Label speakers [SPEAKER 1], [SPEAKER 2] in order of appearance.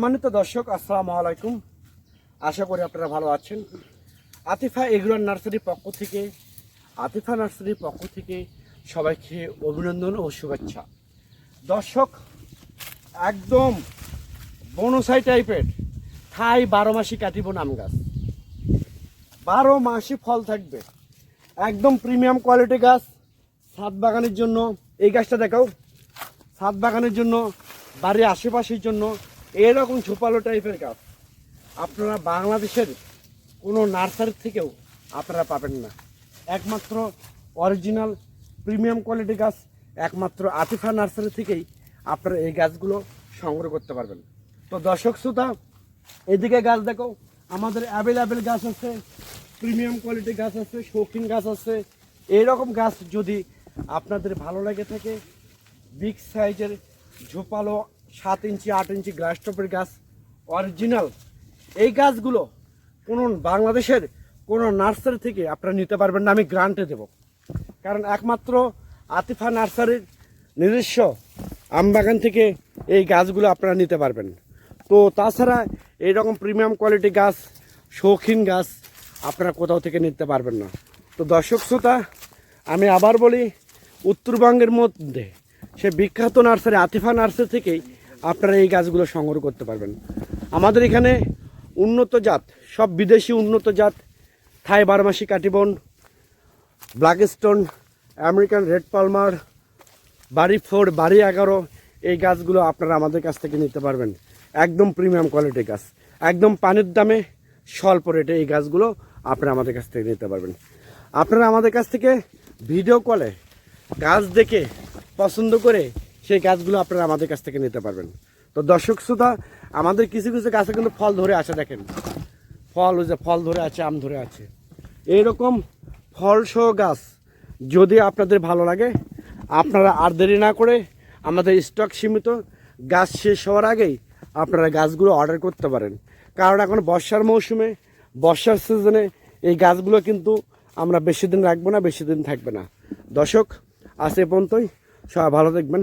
[SPEAKER 1] সম্মানিত দর্শক, আসসালামু আলাইকুম। আশা করি আপনারা ভালো আছেন। আতিফা এগুলার নার্সারির পক্ষ থেকে, আতিফা নার্সারির পক্ষ থেকে সবাইকে অভিনন্দন ও শুভেচ্ছা। দর্শক, একদম বনসাই টাইপের থাই বারো মাসি কাটিব নাম গাছ। বারো মাসই ফল থাকবে। একদম প্রিমিয়াম কোয়ালিটি গাছ, ছাদ বাগানের জন্য, এই গাছটা দেখাও, ছাদ বাগানের জন্য, বাড়ির আশেপাশের জন্য এরকম ঝোপালো টাইপের গাছ আপনারা বাংলাদেশের কোনো নার্সারি থেকেও আপনারা পাবেন না। একমাত্র অরিজিনাল প্রিমিয়াম কোয়ালিটি গাছ, একমাত্র আতিফা নার্সারি থেকেই আপনারা এই গাছগুলো সংগ্রহ করতে পারবেন। তো দর্শক শ্রোতা, এদিকে গাছ দেখো, আমাদের অ্যাভেলেবেল গাছ আছে প্রিমিয়াম কোয়ালিটি গাছ আছে, শৌখিন গাছ আছে। এইরকম গাছ যদি আপনাদের ভালো লাগে থাকে বিগ সাইজের ঝোপালো সাত ইঞ্চি, আট ইঞ্চি গ্লাস টপের গাছ অরিজিনাল এই গাছগুলো কোনো বাংলাদেশের, কোনো নার্সারি থেকে আপনারা নিতে পারবেন না, আমি গ্রান্টে দেব। কারণ একমাত্র আতিফা নার্সারির নিজস্ব আমবাগান থেকে এই গাছগুলো আপনারা নিতে পারবেন। তো তাছাড়া এইরকম প্রিমিয়াম কোয়ালিটি গাছ, শৌখিন গাছ আপনারা কোথাও থেকে নিতে পারবেন না। তো দর্শক শ্রোতা, আমি আবার বলি, উত্তরবঙ্গের মধ্যে সে বিখ্যাত নার্সারি আতিফা নার্সারি থেকেই আপনারা এই গাছগুলো সংগ্রহ করতে পারবেন। আমাদের এখানে উন্নত জাত, সব বিদেশি উন্নত জাত, থাই বারমাসি কাটিবন, Blackstone, American red Palmer Bari four Bari এগারো, এই গাছগুলো আপনারা আমাদের কাছ থেকে নিতে পারবেন। একদম প্রিমিয়াম কোয়ালিটির গাছ। একদম পানির দামে স্বল্প রেটে এই গাছগুলো আপনারা আমাদের কাছ থেকে নিতে পারবেন। আপনারা আমাদের কাছ থেকে ভিডিও কলে গাছ দেখে পছন্দ করে সেই গাছগুলো আপনারা আমাদের কাছ থেকে নিতে পারবেন। তো দর্শক শ্রোতা, আমাদের কিছু কিছু গাছে কিন্তু ফল ধরে আছে দেখেন। ফল, ওই যে ফল ধরে আছে, আম ধরে আছে। এইরকম ফলসহ গাছ যদি আপনাদের ভালো লাগে, আপনারা আর দেরি না করে আমাদের স্টক সীমিত গাছ শেষ হওয়ার আগেই আপনারা গাছগুলো অর্ডার করতে পারেন। কারণ এখন বর্ষার মৌসুমে, বর্ষার সিজনে এই গাছগুলো কিন্তু আমরা বেশি দিন রাখব না, বেশি দিন থাকবে না। দর্শক, আজ এ পর্যন্তই। সবাই ভালো থাকবেন।